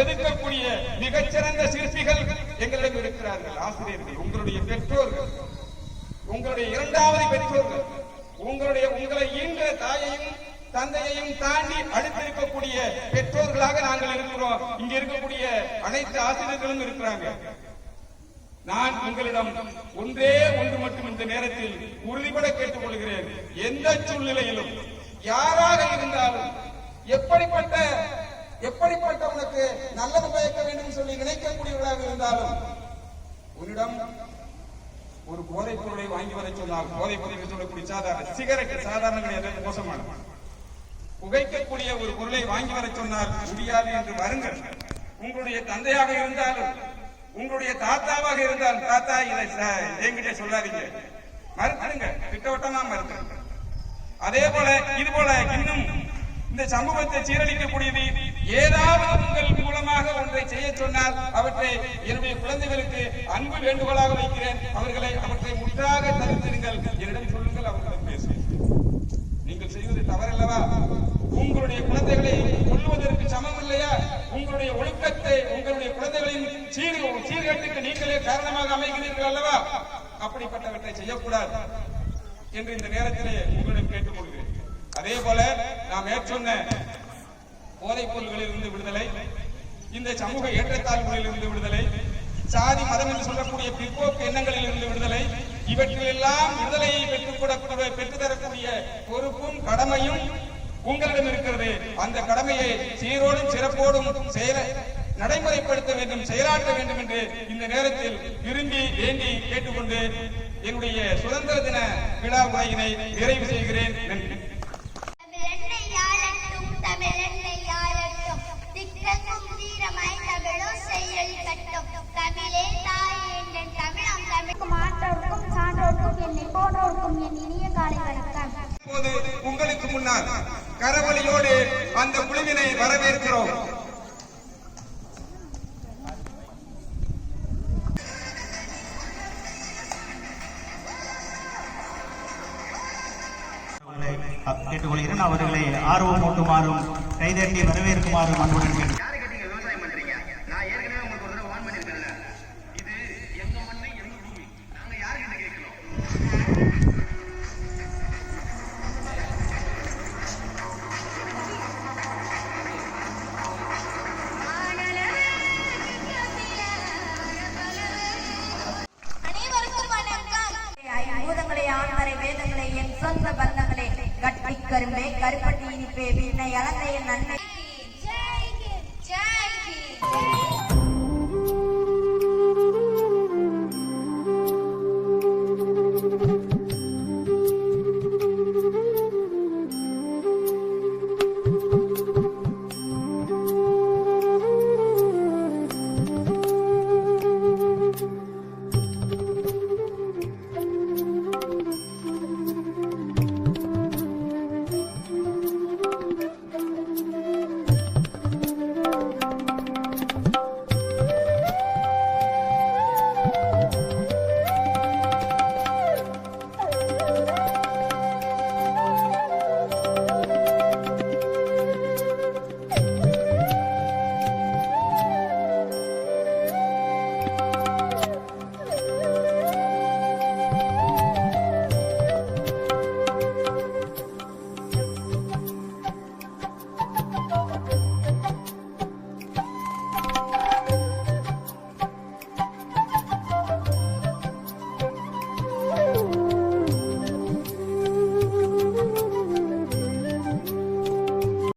செதுக்கக்கூடிய மிகச்சிறந்த சிற்பிகள் எங்களிடம் இருக்கிறார்கள். ஆசிரியர்கள் உங்களுடைய பெற்றோர்கள் உங்களுடைய இரண்டாவது பெற்றோர்கள் உங்களுடைய உங்களை ஈன்ற தாயையும் தந்தையையும் தாண்டி அடுத்திருக்கக்கூடிய பெற்றோர்களாக நாங்கள் இருக்கிறோம். இங்க இருக்கக்கூடிய அனைத்து ஆசிரியர்களும் இருக்கிறாங்க. நான் உங்களிடம் ஒன்றே ஒன்று மட்டும் இந்த நேரத்தில் உறுதிபட கேட்டுக் கொள்கிறேன் எந்த சூழ்நிலையிலும் யாராக இருந்தாலும் எப்படிப்பட்ட எப்படிப்பட்டவனுக்கு நல்லது பயக்க வேண்டும் சொல்லி நினைக்கக்கூடியவர்களாக இருந்தாலும் உன்னிடம் ஒரு போதைப் பொருளை வாங்கி வர சொன்னால் போதைப் பொருள் சொல்லக்கூடிய சாதாரண சிகரெட் சாதாரண கிடையாது மோசமான புகைக்கக்கூடிய ஒரு பொருளை வாங்கி வர சொன்னால் முடியாது என்று வருங்கள். உங்களுடைய தந்தையாக இருந்தாலும் உங்களுடைய தாத்தாவாக இருந்தாலும் தாத்தா இதை என்கிட்ட சொல்லாதீங்க. மறுத்துடுங்க திட்டவட்டமா மறுத்துடுங்க. அதே போல இது போல இன்னும் இந்த சமூகத்தை சீரழிக்கக்கூடியது. ஏதாவது உங்கள் மூலமாக ஒன்றை செய்ய சொன்னால் அவற்றை என்னுடைய குழந்தைகளுக்கு அன்பு வேண்டுகோளாக வைக்கிறேன். அவர்களை அவற்றை முற்றாக தவிர்த்திடுங்கள். என்னிடம் சொல்லுங்கள் அவர்களிடம் பேசுங்கள். நீங்கள் செய்வது தவறல்லவா? உங்களுடைய குழந்தைகளை கொள்வதற்கு சமம் இல்லையா உங்களுடைய ஒழுக்கத்தை உங்களுடைய குழந்தைகளின் சீர் சீர்கட்டுக்கு நீங்களே காரணமாக அமைகிறீர்கள் அல்லவா? அப்படிப்பட்டவற்றை செய்யக்கூடாது என்று இந்த நேரத்திலே உங்களிடம் கேட்டுக்கொள்கிறேன். அதே போல நாம் மேற்சொன்ன போதைப் பொருள்களில் இருந்து விடுதலை இந்த சமூக ஏற்றத்தாழ்வுகளில் இருந்து விடுதலை சாதி மதம் என்று சொல்லக்கூடிய பிற்போக்கு எண்ணங்களில் இருந்து விடுதலை இவற்றிலெல்லாம் விடுதலையை பெற்றுக்கூட பெற்றுத்தரக்கூடிய பொறுப்பும் கடமையும் உங்களிடம் இருக்கிறது. அந்த கடமையை சீரோடும் சிறப்போடும் செயல நடைமுறைப்படுத்த வேண்டும் செயலாற்ற வேண்டும் என்று இந்த நேரத்தில் விரும்பி வேண்டி கேட்டுக்கொண்டு என்னுடைய சுதந்திர தின விழா உரையினை நிறைவு செய்கிறேன். நன்றி. போன்றோருக்கும் என் இனிய காலை வணக்கம் இப்போது உங்களுக்கு முன்னால் கரவழியோடு அந்த குழுவினை வரவேற்கிறோம். கேட்டுக்கொள்கிறேன். அவர்களை ஆர்வம் ஊட்டுமாறும் கைதட்டி வரவேற்குமாறும் அன்புடன் கேட்டு கரும்பை கருப்பட்டி இனிப்பே விண்ணை அளந்த நன்மை